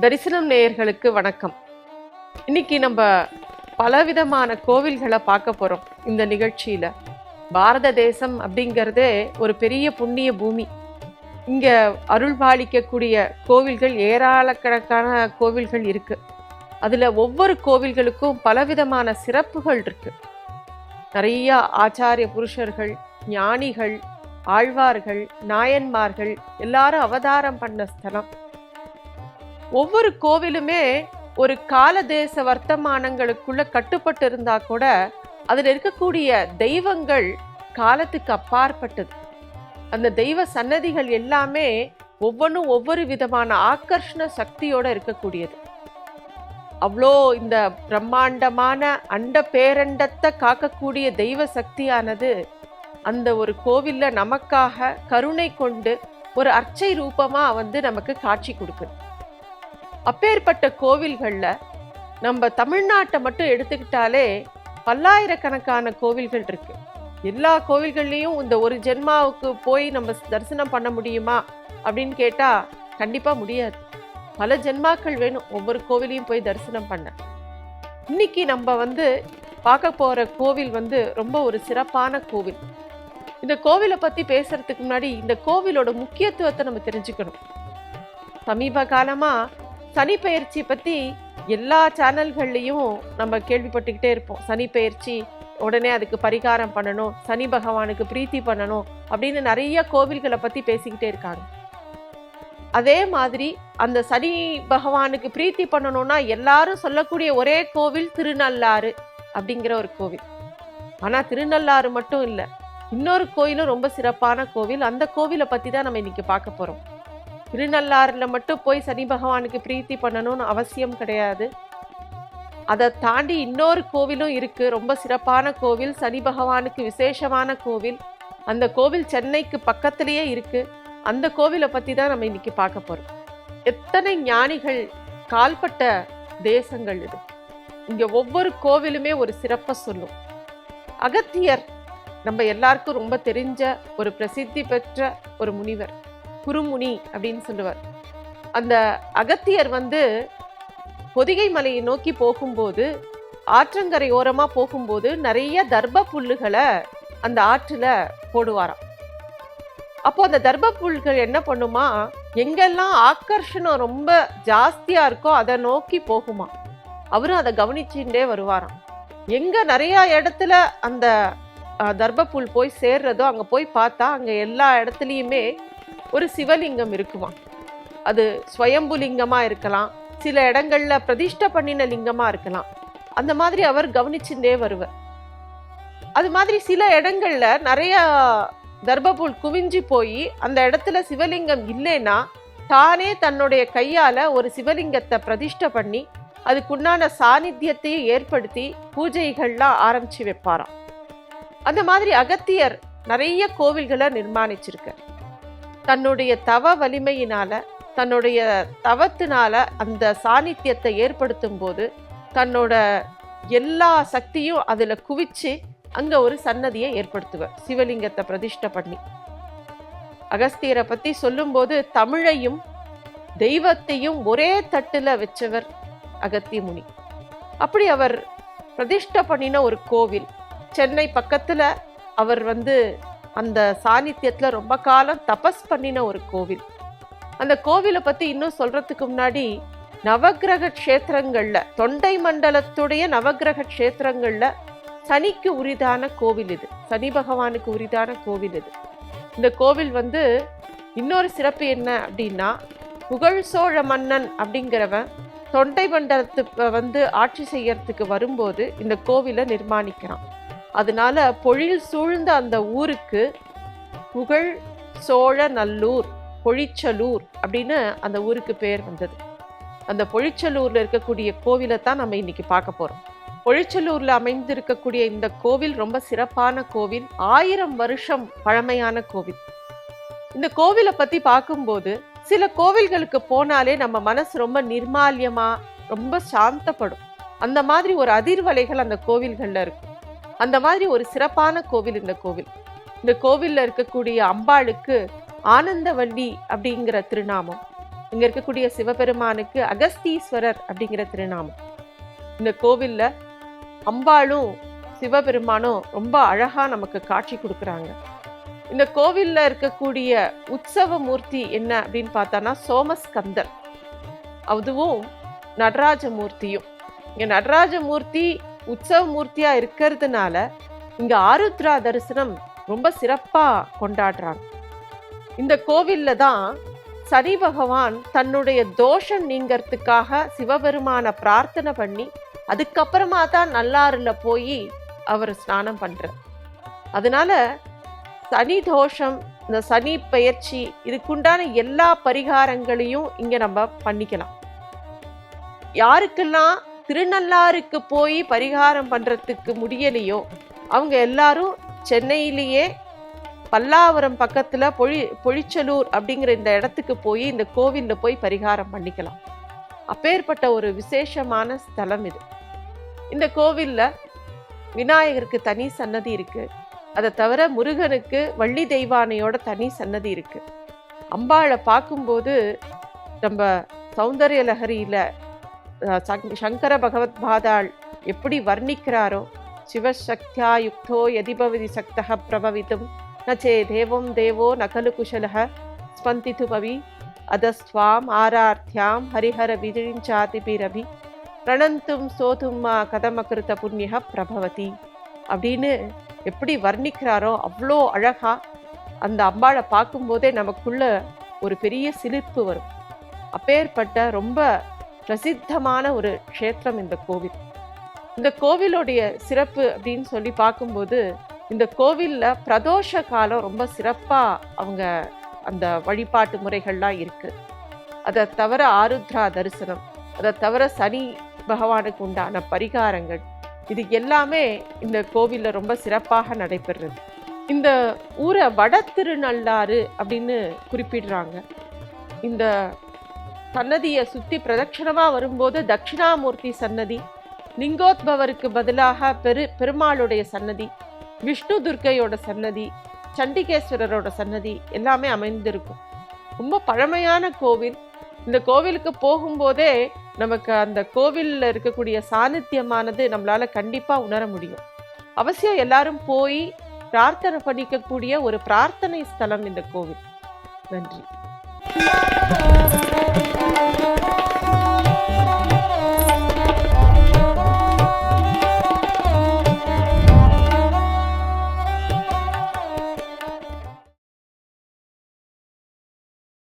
தரிசனம் நேயர்களுக்கு வணக்கம். இன்னைக்கு நம்ம பலவிதமான கோவில்களை பார்க்க போறோம். இந்த நிகழ்ச்சியில பாரத தேசம் அப்படிங்கிறதே ஒரு பெரிய புண்ணிய பூமி. இங்க அருள்பாலிக்கக்கூடிய கோவில்கள் ஏராளக்கணக்கான கோவில்கள் இருக்கு. அதுல ஒவ்வொரு கோவில்களுக்கும் பலவிதமான சிறப்புகள் இருக்கு. நிறைய ஆச்சாரிய புருஷர்கள் ஞானிகள் ஆழ்வார்கள் நாயன்மார்கள் எல்லாரும் அவதாரம் பண்ண ஸ்தலம். ஒவ்வொரு கோவிலுமே ஒரு கால தேச வர்த்தமானங்களுக்குள்ள கட்டுப்பட்டு இருந்தா கூட அதில் இருக்கக்கூடிய தெய்வங்கள் காலத்துக்கு அப்பாற்பட்டது. அந்த தெய்வ சன்னதிகள் எல்லாமே ஒவ்வொன்றும் ஒவ்வொரு விதமான ஆக்கர்ஷண சக்தியோடு இருக்கக்கூடியது. அவ்வளோ இந்த பிரம்மாண்டமான அண்ட பேரண்டத்தை காக்கக்கூடிய தெய்வ சக்தியானது அந்த ஒரு கோவில்ல நமக்காக கருணை கொண்டு ஒரு அர்ச்சை ரூபமாக வந்து நமக்கு காட்சி கொடுக்குது. அப்பேற்பட்ட கோவில்கள்ல நம்ம தமிழ்நாட்டை மட்டும் எடுத்துக்கிட்டாலே பல்லாயிரக்கணக்கான கோவில்கள் இருக்கு. எல்லா கோவில்கள்லேயும் இந்த ஒரு ஜென்மாவுக்கு போய் நம்ம தரிசனம் பண்ண முடியுமா அப்படின்னு கேட்டா கண்டிப்பா முடியாது. பல ஜென்மாக்கள் வேணும் ஒவ்வொரு கோவிலையும் போய் தரிசனம் பண்ண. இன்னைக்கு நம்ம வந்து பார்க்க போற கோவில் வந்து ரொம்ப ஒரு சிறப்பான கோவில். இந்த கோவிலை பத்தி பேசுறதுக்கு முன்னாடி இந்த கோவிலோட முக்கியத்துவத்தை நம்ம தெரிஞ்சுக்கணும். சமீப காலமா சனி பயிற்சி பத்தி எல்லா சேனல்கள்லேயும் நம்ம கேள்விப்பட்டுக்கிட்டே இருப்போம். சனி பயிற்சி உடனே அதுக்கு பரிகாரம் பண்ணணும் சனி பகவானுக்கு பிரீத்தி பண்ணணும் அப்படின்னு நிறைய கோவில்களை பத்தி பேசிக்கிட்டே இருக்காங்க. அதே மாதிரி அந்த சனி பகவானுக்கு பிரீத்தி பண்ணணும்னா எல்லாரும் சொல்லக்கூடிய ஒரே கோவில் திருநள்ளாறு அப்படிங்கிற ஒரு கோவில். ஆனா திருநள்ளாறு மட்டும் இல்லை இன்னொரு கோயிலும் ரொம்ப சிறப்பான கோவில். அந்த கோவிலை பத்தி தான் நம்ம இன்னைக்கு பார்க்க போறோம். திருநள்ளாறுல மட்டும் போய் சனி பகவானுக்கு பிரீத்தி பண்ணணும்னு அவசியம் கிடையாது. அதை தாண்டி இன்னொரு கோவிலும் இருக்கு. ரொம்ப சிறப்பான கோவில். சனி பகவானுக்கு விசேஷமான கோவில். அந்த கோவில் சென்னைக்கு பக்கத்திலேயே இருக்கு. அந்த கோவிலை பற்றி தான் நம்ம இன்னைக்கு பார்க்க போகிறோம் எத்தனை ஞானிகள் கால்பட்ட தேசங்கள் இது. இங்கே ஒவ்வொரு கோவிலுமே ஒரு சிறப்பை சொல்லும். அகத்தியர் நம்ம எல்லாருக்கும் ரொம்ப தெரிஞ்ச ஒரு பிரசித்தி பெற்ற ஒரு முனிவர். குருமுனி அப்படின்னு சொல்லுவார். அந்த அகத்தியர் வந்து பொதிகை மலையை நோக்கி போகும்போது ஆற்றங்கரை ஓரமாக போகும்போது நிறைய தர்ப புல்லுகளை அந்த ஆற்றில் போடுவாராம். அப்போ அந்த தர்ப புல்கள் என்ன பண்ணுமா? எங்கெல்லாம் ஆக்கர்ஷணம் ரொம்ப ஜாஸ்தியாக இருக்கோ அதை நோக்கி போகுமா? அவரும் அதை கவனிச்சுட்டே வருவாராம். எங்கே நிறைய இடத்துல அந்த தர்ப புல் போய் சேர்றதோ அங்கே போய் பார்த்தா அங்கே எல்லா இடத்துலையுமே ஒரு சிவலிங்கம் இருக்குமா? அது ஸ்வயம்புலிங்கமா இருக்கலாம். சில இடங்களில் பிரதிஷ்டை பண்ணின லிங்கமாக இருக்கலாம். அந்த மாதிரி அவர் கவனிச்சுட்டே வருவார். அது மாதிரி சில இடங்கள்ல நிறைய தர்பப்புல் குவிஞ்சு போய் அந்த இடத்துல சிவலிங்கம் இல்லைன்னா தானே தன்னுடைய கையால ஒரு சிவலிங்கத்தை பிரதிஷ்டை பண்ணி அதுக்குண்டான சாநித்தியத்தையும் ஏற்படுத்தி பூஜைகள்லாம் ஆரம்பிச்சு வைப்பாராம். அந்த மாதிரி அகத்தியர் நிறைய கோவில்களை நிர்மாணிச்சிருக்கார். தன்னுடைய தவ வலிமையினால தன்னுடைய தவத்தினால அந்த சாநித்தியத்தை ஏற்படுத்தும் போது தன்னோட எல்லா சக்தியும் அதில் குவிச்சு அங்கே ஒரு சன்னதியை ஏற்படுத்துவார் சிவலிங்கத்தை பிரதிஷ்டை பண்ணி. அகஸ்தியரை பற்றி சொல்லும்போது தமிழையும் தெய்வத்தையும் ஒரே தட்டுல வச்சவர் அகத்திய முனி. அப்படி அவர் பிரதிஷ்டை பண்ணின ஒரு கோவில் சென்னை பக்கத்தில் அவர் வந்து அந்த சாநித்தியத்தில் ரொம்ப காலம் தபஸ் பண்ணின ஒரு கோவில். அந்த கோவிலை பற்றி இன்னும் சொல்கிறதுக்கு முன்னாடி நவக்கிரக க்ஷேத்திரங்களில் தொண்டை மண்டலத்துடைய நவக்கிரக க்ஷேத்திரங்களில் சனிக்கு உரிதான கோவில் இது. சனி பகவானுக்கு உரிதான கோவில் இது. இந்த கோவில் வந்து இன்னொரு சிறப்பு என்ன அப்படின்னா புகழ் சோழ மன்னன் அப்படிங்கிறவன் தொண்டை மண்டலத்து வந்து ஆட்சி செய்யறதுக்கு வரும்போது இந்த கோவிலை நிர்மாணிக்கிறான். அதனால பொழில் சூழ்ந்த அந்த ஊருக்கு புகழ் சோழ நல்லூர் பொழிச்சலூர் அப்படின்னு அந்த ஊருக்கு பேர் வந்தது. அந்த பொழிச்சலூரில் இருக்கக்கூடிய கோவிலை தான் நம்ம இன்னைக்கு பார்க்க போறோம். பொழிச்சலூரில் அமைந்திருக்கக்கூடிய இந்த கோவில் ரொம்ப சிறப்பான கோவில் ஆயிரம் வருஷம் பழமையான கோவில். இந்த கோவிலை பத்தி பார்க்கும்போது சில கோவில்களுக்கு போனாலே நம்ம மனசு ரொம்ப நிர்மால்யமா ரொம்ப சாந்தப்படும். அந்த மாதிரி ஒரு அதிர்வலைகள் அந்த கோவில்கள்ல இருக்கும். அந்த மாதிரி ஒரு சிறப்பான கோவில் இந்த கோவில். இந்த கோவில்ல இருக்கக்கூடிய அம்பாளுக்கு ஆனந்தவல்லி அப்படிங்கிற திருநாமம். இங்கே இருக்கக்கூடிய சிவபெருமானுக்கு அகஸ்தீஸ்வரர் அப்படிங்கிற திருநாமம். இந்த கோவில்ல அம்பாளும் சிவபெருமானும் ரொம்ப அழகா நமக்கு காட்சி கொடுக்குறாங்க. இந்த கோவில்ல இருக்கக்கூடிய உற்சவ மூர்த்தி என்ன அப்படின்னு பார்த்தோன்னா சோமஸ்கந்தர். அதுவும் நடராஜ மூர்த்தியும். இங்கே நடராஜ மூர்த்தி உற்சவ மூர்த்தியா இருக்கிறதுனால இங்க ஆருத்ரா தரிசனம் ரொம்ப சிறப்பா கொண்டாடுறாங்க. இந்த கோவில்ல தான் சனி பகவான் தன்னுடைய தோஷம் நீங்கிறதுக்காக சிவபெருமான பிரார்த்தனை பண்ணி அதுக்கப்புறமா தான் நல்லாறுல போய் அவர் ஸ்நானம் பண்றார். அதனால சனி தோஷம் இந்த சனி பயிற்சி இதுக்குண்டான எல்லா பரிகாரங்களையும் இங்க நம்ம பண்ணிக்கலாம். யாருக்கெல்லாம் திருநள்ளாருக்கு போய் பரிகாரம் பண்ணுறதுக்கு முடியலையோ? அவங்க எல்லாரும் சென்னையிலேயே பல்லாவரம் பக்கத்தில் பொழி பொழிச்சலூர் அப்படிங்கிற இந்த இடத்துக்கு போய் இந்த கோவிலில் போய் பரிகாரம் பண்ணிக்கலாம். அப்பேற்பட்ட ஒரு விசேஷமான ஸ்தலம் இது. இந்த கோவில்ல விநாயகருக்கு தனி சன்னதி இருக்குது அதை தவிர முருகனுக்கு வள்ளி தெய்வானையோட தனி சன்னதி இருக்குது அம்பாளை பார்க்கும்போது நம்ம சௌந்தர்ய லகரியில் சங்கர பகவத் பாதாள் எப்படி வர்ணிக்கிறாரோ சிவசக்தியா யுக்தோ யதிபவதி சக்தः பிரபவித்தும் நச்சே தேவம் தேவோ நகலு குஷலக ஸ்பந்தித்து பவி அதஸ்வாம் ஆரார்த்தியாம் ஹரிஹர விஜிஞ்சாதிபிரபி பிரணந்தும் சோதும்மா கதமகிருத புண்ணிய பிரபவதி அப்படின்னு எப்படி வர்ணிக்கிறாரோ அவ்வளோ அழகா அந்த அம்பாளை பார்க்கும்போதே நமக்குள்ள ஒரு பெரிய சிலிர்ப்பு வரும். அப்பேற்பட்ட ரொம்ப பிரசித்தமான ஒரு க்ஷேத்திரம் இந்த கோவில். இந்த கோவிலுடைய சிறப்பு அப்படின்னு சொல்லி பார்க்கும்போது இந்த கோவிலில் பிரதோஷ காலம் ரொம்ப சிறப்பாக அவங்க அந்த வழிபாட்டு முறைகள்லாம் இருக்குது அதை தவிர ஆருத்ரா தரிசனம் அதை தவிர சனி பகவானுக்கு உண்டான பரிகாரங்கள் இது எல்லாமே இந்த கோவிலில் ரொம்ப சிறப்பாக நடைபெறுறது இந்த ஊரை வட திருநள்ளாறு அப்படின்னு குறிப்பிடுறாங்க. இந்த சன்னதியை சுத்தி பிரதட்சணமா வரும்போது தட்சிணாமூர்த்தி சன்னதி லிங்கோத்பவருக்கு பதிலாக பெரு பெருமாளுடைய சன்னதி விஷ்ணு துர்க்கையோட சன்னதி சண்டிகேஸ்வரரோட சன்னதி எல்லாமே அமைந்திருக்கும். ரொம்ப பழமையான கோவில். இந்த கோவிலுக்கு போகும்போதே நமக்கு அந்த கோவிலில் இருக்கக்கூடிய சாநித்தியமானது நம்மளால கண்டிப்பா உணர முடியும். அவசியம் எல்லாரும் போய் பிரார்த்தனை பண்ணிக்கக்கூடிய ஒரு பிரார்த்தனை ஸ்தலம் இந்த கோவில். நன்றி. Música